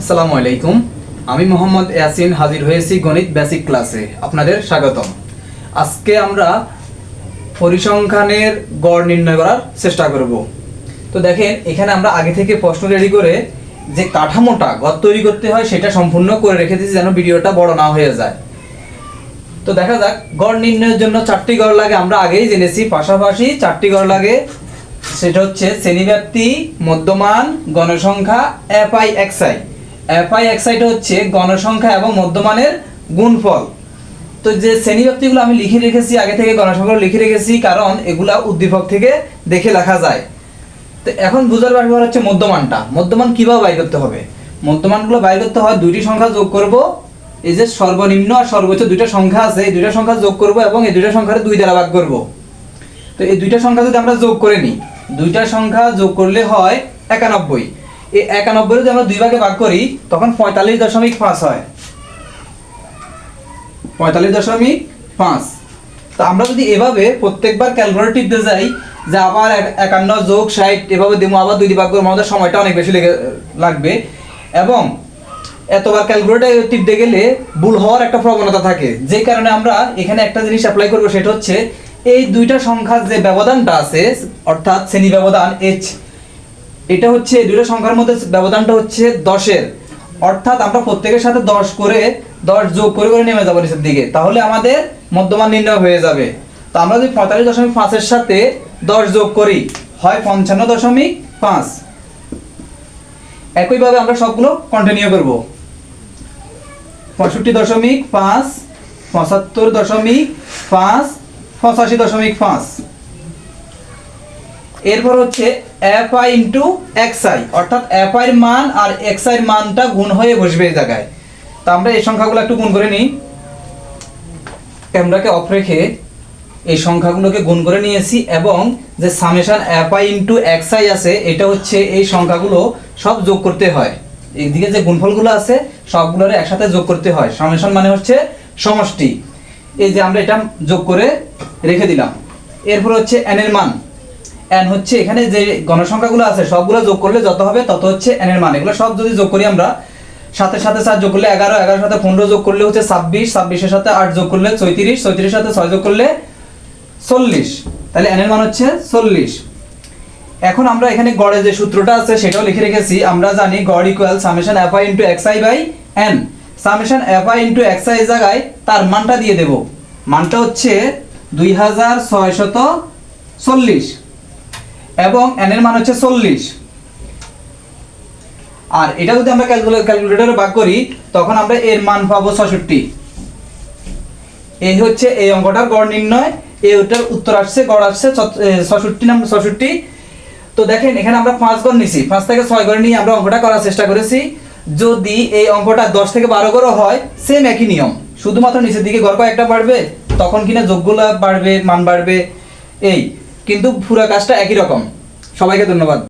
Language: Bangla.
আসসালামু আলাইকুম। আমি মোহাম্মদ ইয়াসিন হাজির হয়েছি গণিত বেসিক ক্লাসে আপনাদের স্বাগতম। আজকে আমরা পরিসংখ্যানের গড় নির্ণয় করার চেষ্টা করব। তো দেখেন, এখানে আমরা আগে থেকে প্রশ্ন রেডি করে যে কাঠামোটা গড় তৈরি করতে হয় সেটা সম্পূর্ণ করে রেখে দিয়েছি যেন ভিডিওটা বড় না হয়ে যায়। তো দেখা যাক, গড় নির্ণয়ের জন্য চারটি গড় লাগে, আমরা আগেই জেনেছি। পাশাপাশি চারটি গড় লাগে, সেটা হচ্ছে শ্রেণীব্যাপ্তি, মধ্যমান, গণসংখ্যা F I X I F I X আইটা হচ্ছে গণসংখ্যা এবং মধ্যমানের গুণফল। তো যে শ্রেণীব্যাপ্তিগুলো আমি লিখে রেখেছি, আগে থেকে গণসংখ্যাগুলো লিখে রেখেছি, কারণ এগুলা উদ্দীপক থেকে দেখে লেখা যায়। তো এখন বুঝার ব্যাপার হচ্ছে মধ্যমানটা। মধ্যমান কীভাবে বাইর করতে হবে? মধ্যমানগুলো বাইর করতে হয় দুইটি সংখ্যা যোগ করব। এই যে সর্বনিম্ন আর সর্বোচ্চ দুইটা সংখ্যা আছে, এই দুইটা সংখ্যা যোগ করব এবং এই দুইটা সংখ্যার দুই দ্বারা ভাগ করব। তো এই দুইটা সংখ্যা যদি আমরা যোগ করে নিই, দুইটা সংখ্যা যোগ করলে হয় একানব্বই। এই একানব্বই যদি আমরা দুই ভাগে ভাগ করি, তখন পঁয়তাল্লিশ দশমিক পাঁচ হয়। পঁয়তাল্লিশ দশমিক পাঁচ। তো আমরা যদি এভাবে প্রত্যেকবার ক্যালকুলেটর টিপতে যাই, যে আবার একান্ন যোগ ষাট, এভাবে দেবো, আবার দুই ভাগ করব, আমাদের সময়টা অনেক বেশি লেগে লাগবে। এবং এতবার ক্যালকুলেটর টিপতে গেলে ভুল হওয়ার একটা প্রবণতা থাকে। যে কারণে আমরা এখানে একটা জিনিস অ্যাপ্লাই করব, সেটা হচ্ছে, এই দুইটা সংখ্যার যে ব্যবধানটা আছে, অর্থাৎ শ্রেণি ব্যবধান এইচ এটা হচ্ছে দুটো সংখ্যার মধ্যে ব্যবধানটা হচ্ছে দশের। অর্থাৎ আমরা প্রত্যেকের সাথে দশ করে, দশ যোগ করে করে নেমে যাব নিচের দিকে। তাহলে আমাদের মধ্যমান নির্ণয় হয়ে যাবে। তো আমরা যদি পঁয়তাল্লিশ দশমিক পাঁচের সাথে দশ যোগ করি, হয় পঞ্চান্ন দশমিক পাঁচ। একইভাবে আমরা সবগুলো কন্টিনিউ করব। পঁয়ষট্টি দশমিক পাঁচ, পঁচাত্তর দশমিক পাঁচ, পঁচাশি দশমিক পাঁচ। এরপর হচ্ছে F I into X I অর্থাৎ এফ আই এর মান আর এক্স আই মানটা গুণ হয়ে বসবে এই জায়গায়। তো আমরা এই সংখ্যাগুলো একটু গুণ করে নিই। ক্যামেরাকে অফ রেখে এই সংখ্যাগুলোকে গুণ করে নিয়েছি এবং যে summation F I into X I আছে, এটা হচ্ছে এই সংখ্যাগুলো সব যোগ করতে হয়। এইদিকে যে গুণফলগুলো আছে, সবগুলোর একসাথে যোগ করতে হয়। সামেশন মানে হচ্ছে সমষ্টি। এই যে আমরা এটা যোগ করে রেখে দিলাম। এরপর হচ্ছে এন এর মান। এন হচ্ছে এখানে যে গণসংখ্যাগুলো আছে, সবগুলো যোগ করলে যত হবে তত হচ্ছে এন এর মান। এগুলো সব যদি যোগ করি আমরা, সাথে সাথে চার যোগ করলে এগারো, এগারোর সাথে পনেরো যোগ করলে হচ্ছে ছাব্বিশ, ছাব্বিশের সাথে আট যোগ করলে চৌত্রিশ চৌত্রিশের সাথে ছয় যোগ করলে চল্লিশ। তাহলে এন এর মান হচ্ছে চল্লিশ। এখন আমরা এখানে গড়ে যে সূত্রটা আছে, সেটাও লিখে রেখেছি। আমরা জানি গড় equal summation F I into X I by N summation F I into X I জায়গায় তার মানটা দিয়ে দেব। মানটা হচ্ছে দুই হাজার ছয়শত চল্লিশ। এবং এন এর মান হচ্ছে চল্লিশ। আর এটা যদি আমরা ক্যালকুলেটরে ভাগ করি, তখন আমরা এর মান পাবো ছষট্টি। এই হচ্ছে এই অঙ্কটার গড় নির্ণয়, এই ওটার উত্তর আসছে, গড় আসছে ছষট্টি নাম ছষট্টি। তো দেখেন, এখানে আমরা পাঁচ গড় নিছি। পাঁচ থেকে ছয় গড় নিয়ে আমরা অঙ্কটা করার চেষ্টা করেছি। যদি এই অঙ্কটা দশ থেকে বারো গড়ও হয় সেম একই নিয়ম। শুধুমাত্র নিচের দিকে গড় কয়েকটা বাড়বে, তখন কিনা যোগগুলো বাড়বে, মান বাড়বে। এই কিন্তু পুরো কাজটা একই রকম। সবাইকে ধন্যবাদ।